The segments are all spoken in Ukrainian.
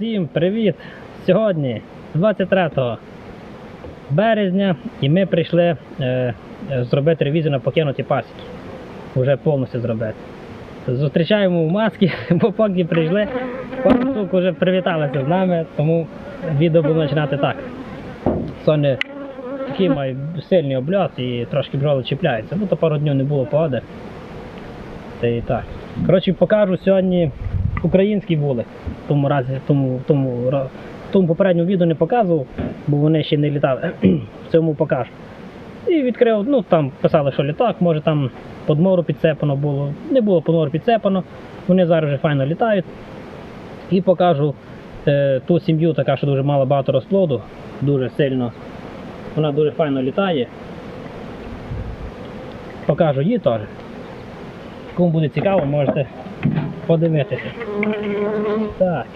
Всім привіт! Сьогодні 23 березня і ми прийшли е, е, зробити ревізію на покинуті пасіки. Уже повністю зробити. Зустрічаємо в маски, бо поки прийшли, пару штук вже привіталися з нами, тому відео буду починати так. Соня такий має сильний обльот і трошки бджоли чіпляються. Ну то пару днів не було погоди. Та і так. Коротше, покажу сьогодні український вулик. В тому разі, тому, тому, тому попередньому відео не показував, бо вони ще не літали. в цьому покажу. І відкрив, ну там писали, що літак, може там подмору підцепано було. Не було подмору підцепано, вони зараз вже файно літають. І покажу е, ту сім'ю, така, що дуже мало багато розплоду, дуже сильно. Вона дуже файно літає. Покажу її теж. Кому буде цікаво, можете подивитися. Так.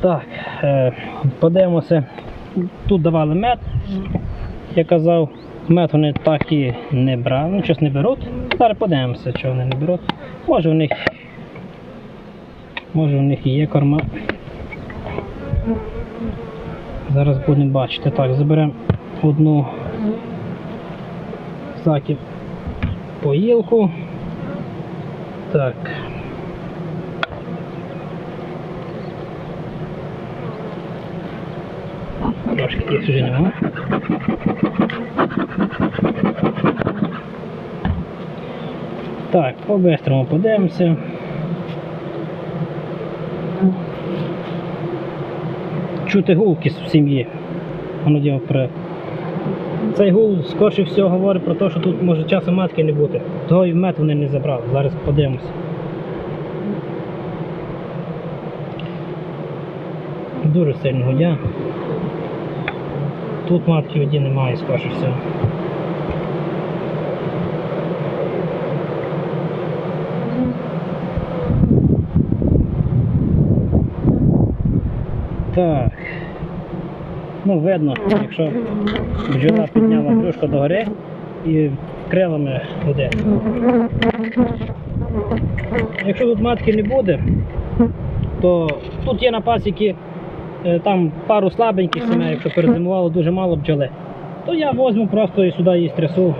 Так, е, подивимося. Тут давали мед. Я казав, мед вони так і не брали, ну щось не беруть. Зараз подивимося, чого вони не беруть. Може у них. Може у них є корма. Зараз будемо бачити. Так, заберемо одну заків поїлку. Так. Трошки їх вже нема. Так, по-бистрому подивимося. Чути гулки в сім'ї. Воно діло про. Цей гул скорше всього говорить про те, що тут може часом матки не бути. Того і мед вони не забрали. Зараз подивимося. Дуже сильно гудя. Тут матки воді немає, скорше всього. Так. Ну, видно, якщо бджола підняла брюшко догори і крилами буде. Якщо тут матки не буде, то тут є на пасіки е, там пару слабеньких сімей, якщо перезимувало дуже мало бджоли, то я возьму просто і сюди її стрясу.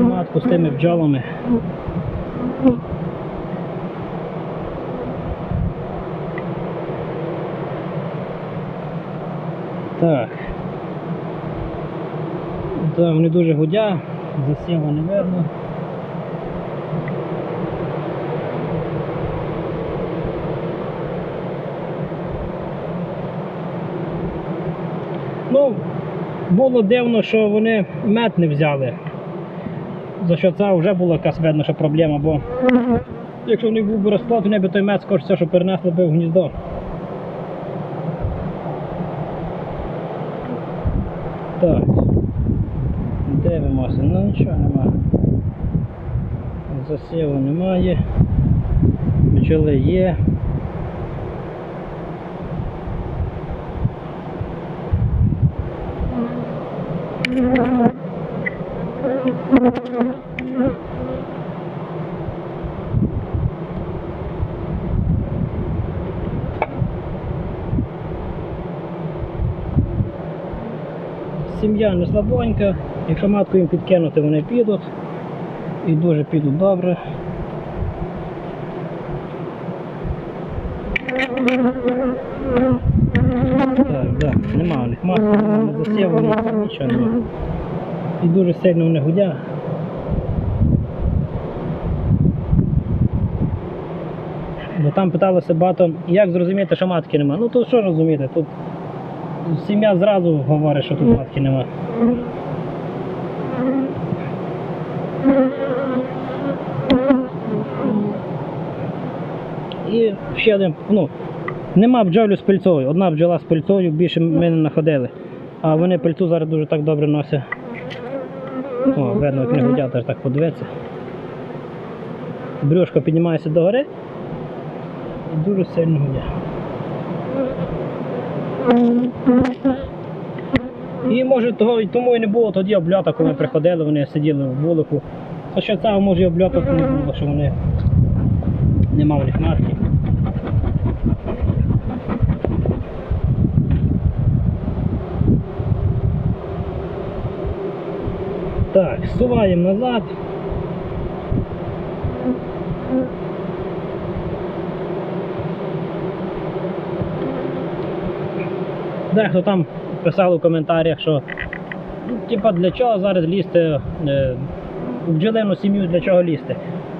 Матку з тими бджолами. Так. Так, вони дуже гудя, засіла не видно. Ну, було дивно, що вони мед не взяли. За що це вже була якась видно, що проблема, бо якщо в них був би розклад, вони б той мед скоріше, все, що перенесли би в гніздо. Так. Дивимося, ну нічого немає. Засіву немає. Бджоли є. Сім'я не слабонька, якщо матку їм підкинути, вони підуть. І дуже підуть добре. Так, да, нема у них матки, не засівані, нічого немає. І дуже сильно вони гудять. Бо там питалося багато, як зрозуміти, що матки нема. Ну тут що розуміти? Тут сім'я зразу говорить, що тут матки нема. І ще один, ну, нема бджолю з пильцою. Одна бджола з пильцою, більше ми не знаходили. А вони пильцю зараз дуже так добре носять. О, видно, як не так подивитися. Брюшко піднімається догори і дуже сильно гудять. І може того тому і не було тоді обльота, коли приходили, вони сиділи в вулику. А що може і обльоток не було, що вони не мав у них матки. Так, суваємо назад. Дехто там писав у коментарях, що ну, типа для чого зараз лізти е, в бджолину сім'ю, для чого лізти?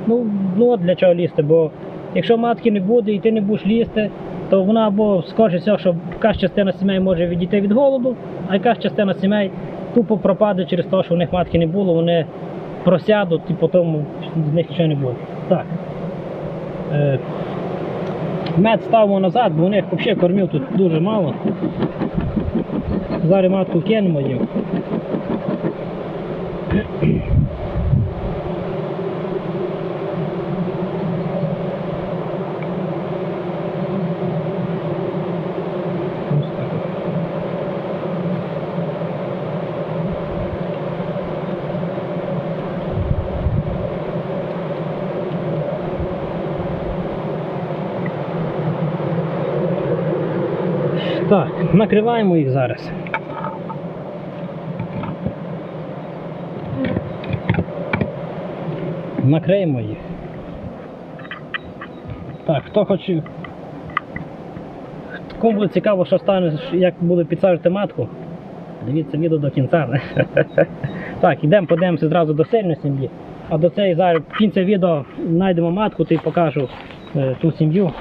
Ну, ну от для чого лізти, бо якщо матки не буде і ти не будеш лізти, то вона або всього, що якась частина сімей може відійти від голоду, а якась частина сімей тупо пропаде через те, що в них матки не було, вони просядуть і потім з них нічого не буде. Так. Е, мед ставимо назад, бо у них взагалі кормів тут дуже мало. Зараз матку кинемо їм. Так, накриваємо їх зараз. Накриємо їх. Так, хто хоче. Кому буде цікаво, що стане, як буде підсаджувати матку, дивіться відео до кінця. Так, йдемо, подивимося зразу до сильної сім'ї. А до цієї зараз в кінці відео знайдемо матку, то й покажу е, ту сім'ю.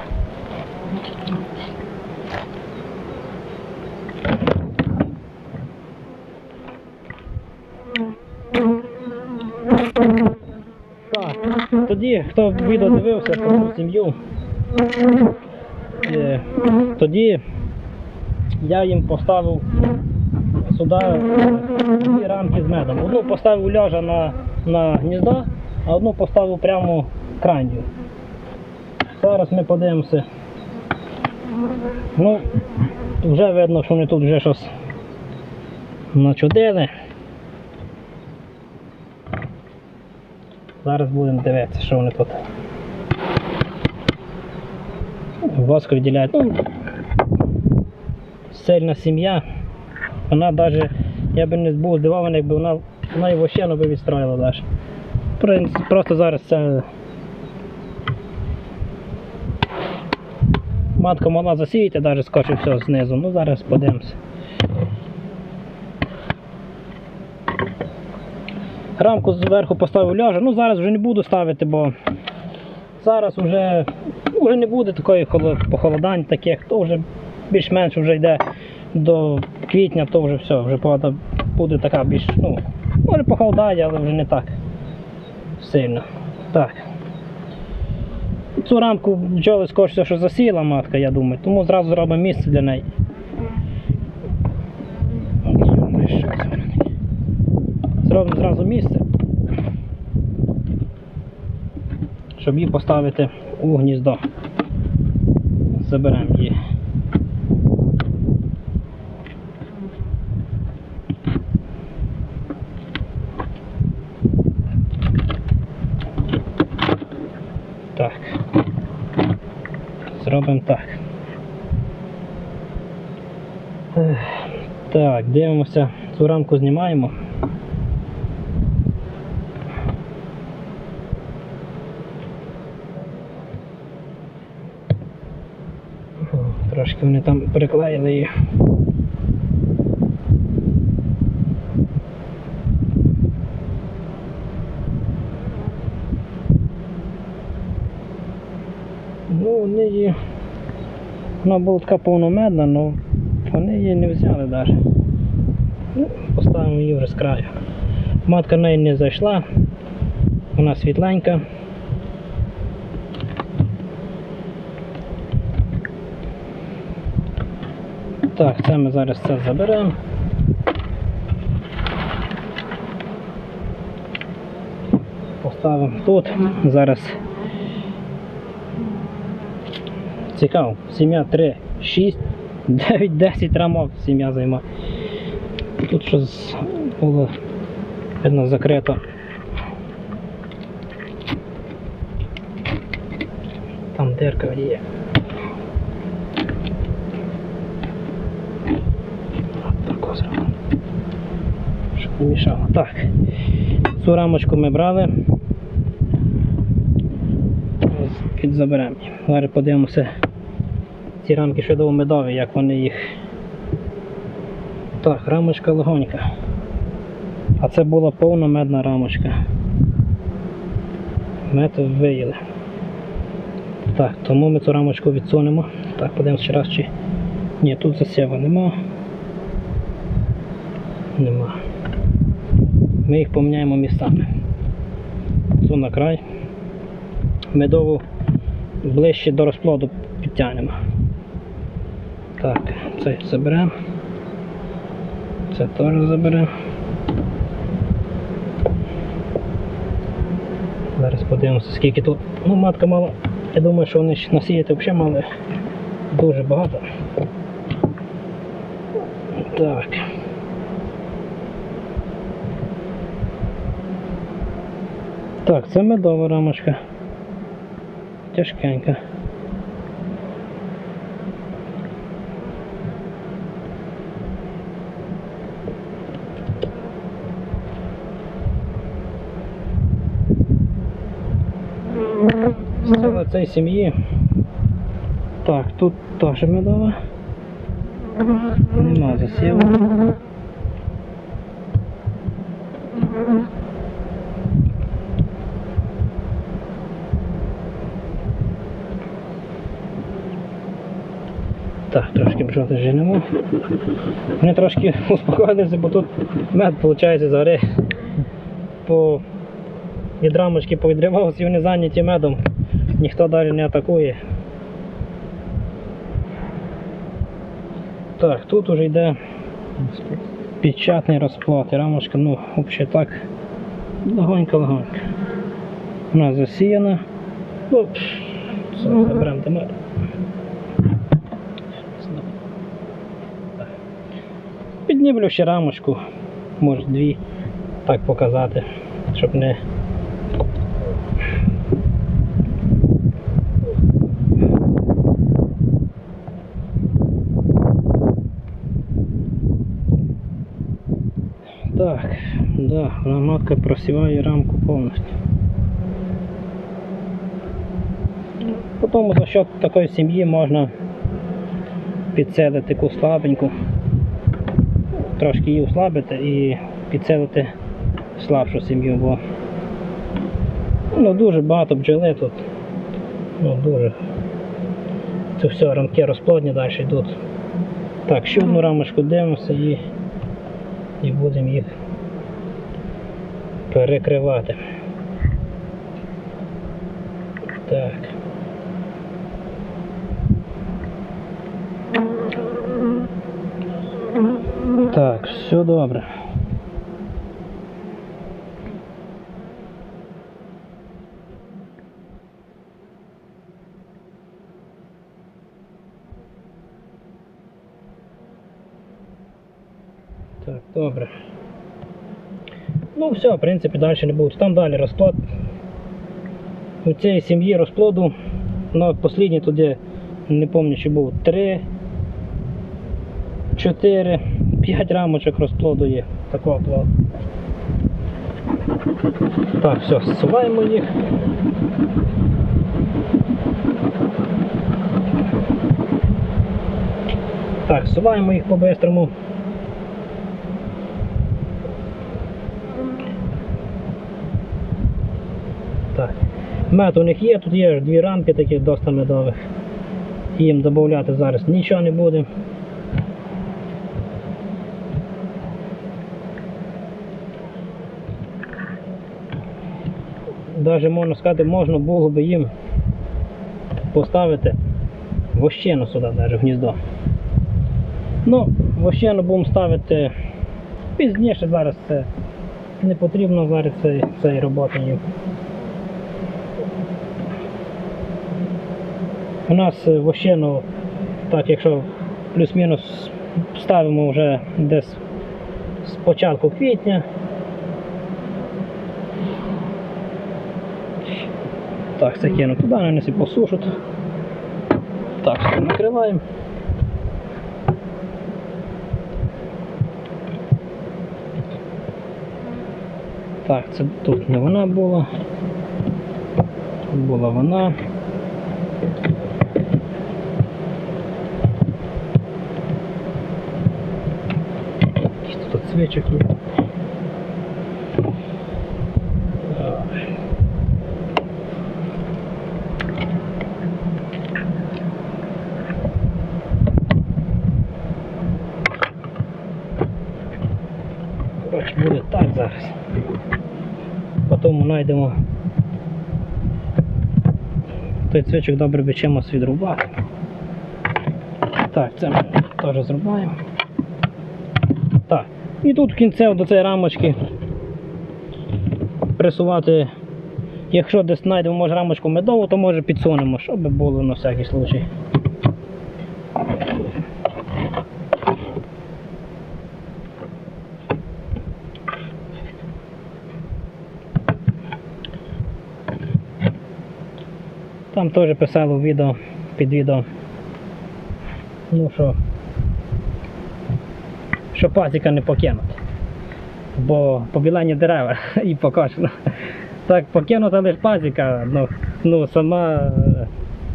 Так, тоді, хто відео дивився про сім'ю, е, тоді я їм поставив сюди дві рамки з медом. Одну поставив ляжа на, на гніздо, а одну поставив прямо крандю. Зараз ми подивимося. Ну, вже видно, що вони тут вже щось начудили. Зараз будемо дивитися, що вони тут. Воск виділяють. Ну, сильна сім'я. Вона навіть, я би не був здивований, якби вона, вона і вощену би відстроїла навіть. Просто зараз це. Матка могла засіяти, навіть скочив все знизу. Ну зараз подивимося. Рамку зверху поставив ляжа. Ну зараз вже не буду ставити, бо зараз вже, вже не буде такої похолодань таких, то вже більш-менш вже йде до квітня, то вже все, вже погода буде така більш, ну, може похолодає, але вже не так сильно. Так. Цю рамку бджоли скоріше, що засіяла матка, я думаю, тому зразу зробимо місце для неї. Що це Зробимо зразу місце, щоб її поставити у гніздо. Заберемо її. Так. Зробимо так. Так, дивимося, цю рамку знімаємо. О, Трошки вони там приклеїли її. Ну, вони її. Вона була така повномедна, але вони її не взяли навіть. Ну, поставимо її вже з краю. Матка в неї не зайшла, вона світленька. Так, це ми зараз це заберемо. Поставимо тут. Зараз цікаво. Сім'я 3, 6, 9, 10 рамок сім'я займає. Тут щось було видно закрито. Там дирка є. Так ось зробимо. Не мішало. Так. Цю рамочку ми брали. Ось Підзаберемо. Зараз подивимося ці рамки медові, як вони їх. Так, рамочка легонька. А це була повна медна рамочка. Мед виїли. Так, тому ми цю рамочку відсунемо. Так, подивимося ще раз, чи. Ні, тут засєва нема. Нема. Ми їх поміняємо місцями. Цю на край. Медову ближче до розплоду підтягнемо. Так, це заберемо. Це теж заберемо. Зараз подивимося, скільки тут. Ну, матка мала. Я думаю, що вони ще насіяти взагалі мали дуже багато. Так. Так, це медова рамочка. Тяжкенька. Сила цієї сім'ї. Так, тут теж медова. Нема засіву. Трошки бджоли женемо. Вони трошки успокоїлися, бо тут мед, виходить, згори по від рамочки повідривався і вони зайняті медом. Ніхто далі не атакує. Так, тут уже йде печатний розплат. Рамочка, ну, взагалі так, легонько-легонько. Вона засіяна. Ну, заберемо до мед. Піднімлю ще рамочку, може дві, так показати, щоб не. Так, да, вона просіває рамку повністю. Потім за счет такої сім'ї можна підселити таку слабеньку, трошки її ослабити і підселити слабшу сім'ю, бо ну, дуже багато бджоли тут. Ну, дуже. Це все рамки розплодні далі йдуть. Так, ще одну рамочку дивимося і, і будемо їх перекривати. Так. Так, все добре. Так, добре. Ну все, в принципі, далі не буде. Там далі розплод. У цієї сім'ї розплоду. Ну, останній туди, не пам'ятаю, чи був 3, 4, 5 рамочок розплоду є. Такого плоду. Так, все, зсуваємо їх. Так, зсуваємо їх по-бистрому. Так. Мед у них є, тут є дві рамки таких досить медових. Їм додати зараз нічого не буде. Даже можна сказати, можна було би їм поставити вощину сюди, навіть гніздо. Ну, вощину будемо ставити пізніше, зараз це не потрібно зараз цієї, цієї роботи їм. У нас е, вощину, так якщо плюс-мінус ставимо вже десь з початку квітня. Так, це кину туди, вони всі посушать. Так, все накриваємо. Так, це тут не вона була. Тут була вона. Тут свічок є. Ой. Коротше, так зараз. Потім знайдемо той цвічок добре би відрубати. Так, це ми теж зрубаємо. Так. І тут в кінці до цієї рамочки присувати. Якщо десь знайдемо може рамочку медову, то може підсунемо, щоб було на всякий случай. Там теж писали в відео, під відео. Ну що, що пасіка не покинути. Бо побілені дерева і покошено. Так, покинута лише пасіка, ну, ну сама е,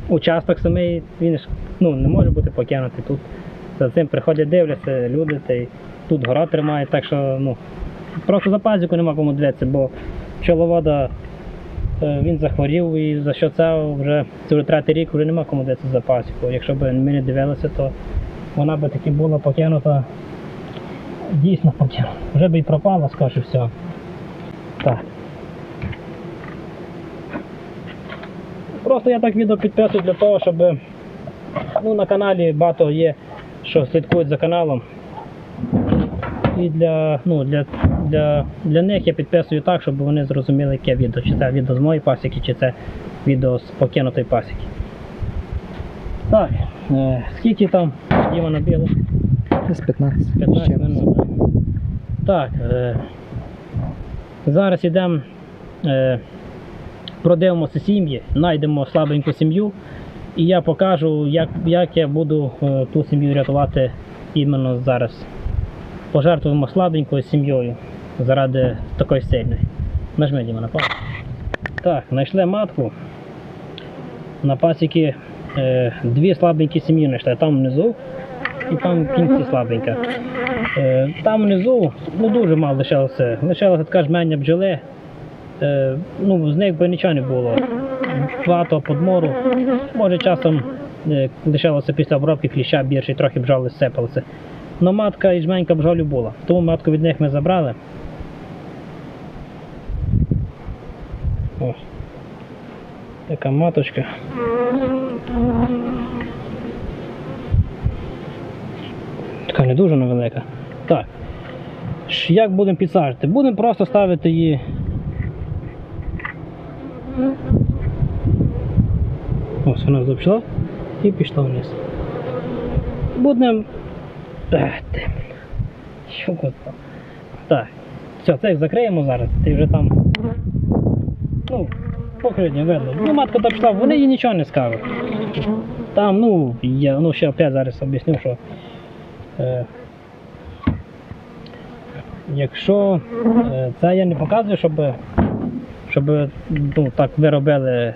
участок самий, він ж ну, не може бути покинутий тут. За цим приходять, дивляться люди, та тут гора тримає, так що ну, просто за пасіку нема кому дивитися, бо пчеловода він захворів і за що це вже це третій рік вже нема кому дати за пасіку. Якщо б ми не дивилися, то вона би таки була покинута. Дійсно покинута. Вже би і пропала, скаже все. Так. Просто я так відео підписую для того, щоб ну, на каналі багато є, що слідкують за каналом. І для, ну, для, для, для них я підписую так, щоб вони зрозуміли, яке відео. Чи це відео з моєї пасіки, чи це відео з покинутої пасіки. Так, е, скільки там Діма набігло? Десь 15. 15 минут. Так, е, зараз йдемо, е, продивимося сім'ї, знайдемо слабеньку сім'ю, і я покажу, як, як я буду е, ту сім'ю рятувати іменно зараз. Пожертвуємо слабенькою сім'єю заради такої сильної. Нажми Діма на пас. Так, знайшли матку. На пасіки е, дві слабенькі сім'ї знайшли. Там внизу і там в кінці слабенька. Е, там внизу ну, дуже мало лишалося. Лишалося така жменя бджоли. Е, ну, з них би нічого не було. Багато подмору. Може часом е, лишалося після обробки кліща більше трохи бджоли сипалося. Но матка і жменька бджолів була. Тому матку від них ми забрали. Ось. Така маточка. Така не дуже невелика. Так. Як будемо підсаджувати? Будемо просто ставити її. Ось вона запішла і пішла вниз. Будемо. Так. Все, це закриємо зараз. Ти вже там. Ну, покритні видно. Ну, матка там пішла, вони їй нічого не скажуть. Там, ну, я ну, ще опять зараз об'ясню, що. Е, якщо е, це я не показую, щоб, щоб ну, так ви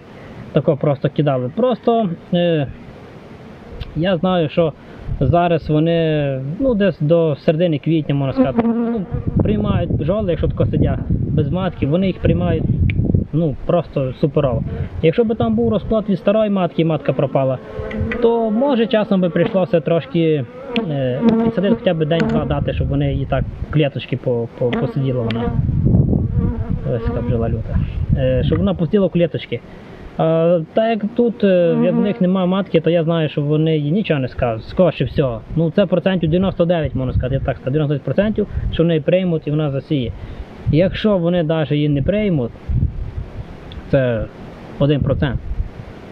тако просто кидали. Просто е, я знаю, що зараз вони ну, десь до середини квітня, можна сказати, ну, приймають бджоли, якщо тако сидять без матки, вони їх приймають ну, просто суперово. Якщо б там був розклад від старої матки, і матка пропала, то може часом би прийшлося трошки е, підсадити хоча б день-два дати, щоб вони і так клеточки по, по, посиділа вона. Ось яка бджола люта. Е, щоб вона пустила клеточки. А, так як тут е, в них немає матки, то я знаю, що вони їй нічого не скажуть. Скорше всього. Ну це процентів 99, можна сказати, я так сказати, 99%, що вони приймуть і вона засіє. Якщо вони навіть її не приймуть, це 1%.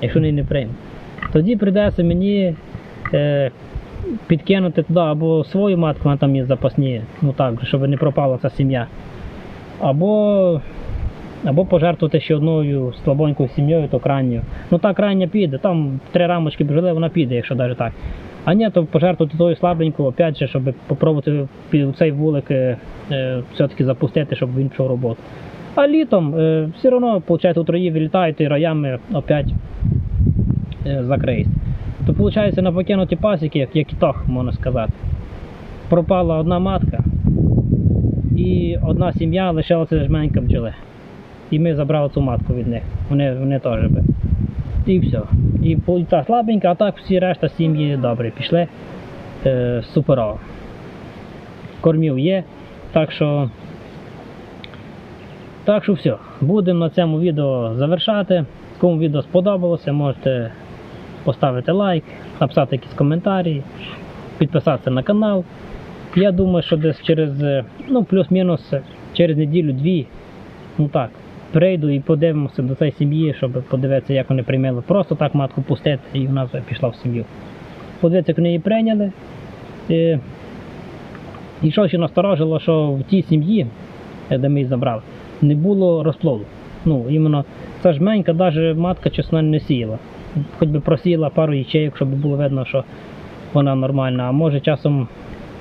Якщо вони не приймуть. Тоді прийдеться мені е, підкинути туди або свою матку, вона там є запасні, ну так, щоб не пропала ця сім'я. Або, або пожертвувати ще одною слабонькою сім'єю, то крайньою. Ну так крайня піде, там три рамочки бджоли, вона піде, якщо навіть так. А ні, то пожертвувати тою слабенькою, опять же, щоб попробувати цей вулик е, е, все-таки запустити, щоб він пішов роботу. А літом е, все одно, виходить, у трої вилітають і роями опять е, закриють. То виходить на покинуті пасіки, як, як кітах, можна сказати. Пропала одна матка і одна сім'я лишилася жменька бджоли. І ми забрали цю матку від них. Вони, вони теж би. І все. І та слабенька, а так всі решта сім'ї добре пішли. Е, суперово. Кормів є. Так що. Так що все. Будемо на цьому відео завершати. Кому відео сподобалося, можете поставити лайк, написати якісь коментарі, підписатися на канал. Я думаю, що десь через, е, ну, плюс-мінус е, через неділю-дві, ну так, прийду і подивимося до цієї сім'ї, щоб подивитися, як вони прийняли. Просто так матку пустити і вона вже пішла в сім'ю. Подивитися, як вони її прийняли. І, і що ще насторожило, що в тій сім'ї, е, де ми її забрали, не було розплоду. Ну, іменно ця жменька, навіть матка чесно не сіяла. Хоч би просіяла пару ячеїк, щоб було видно, що вона нормальна, а може часом.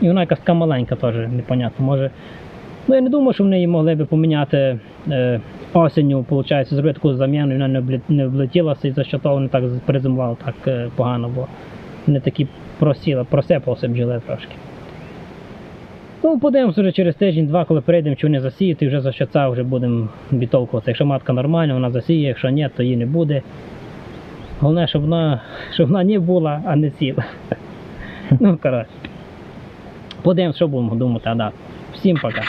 І вона якась така маленька теж, непонятно. Може. Ну я не думаю, що вони її могли би поміняти е, осінню, виходить, зробити таку заміну, вона не, не облетілася і за що того вони так призимували так е, погано, бо вони такі просіли, просипалися бджоли трошки. Ну, подивимося вже через тиждень-два, коли прийдемо, чи вони засіють, і вже за що вже будемо відтолкуватися. Якщо матка нормальна, вона засіє, якщо ні, то її не буде. Головне, щоб вона, щоб вона не була, а не сіла. Ну, коротше. Подивимось, що будемо думати, а да. Всім пока.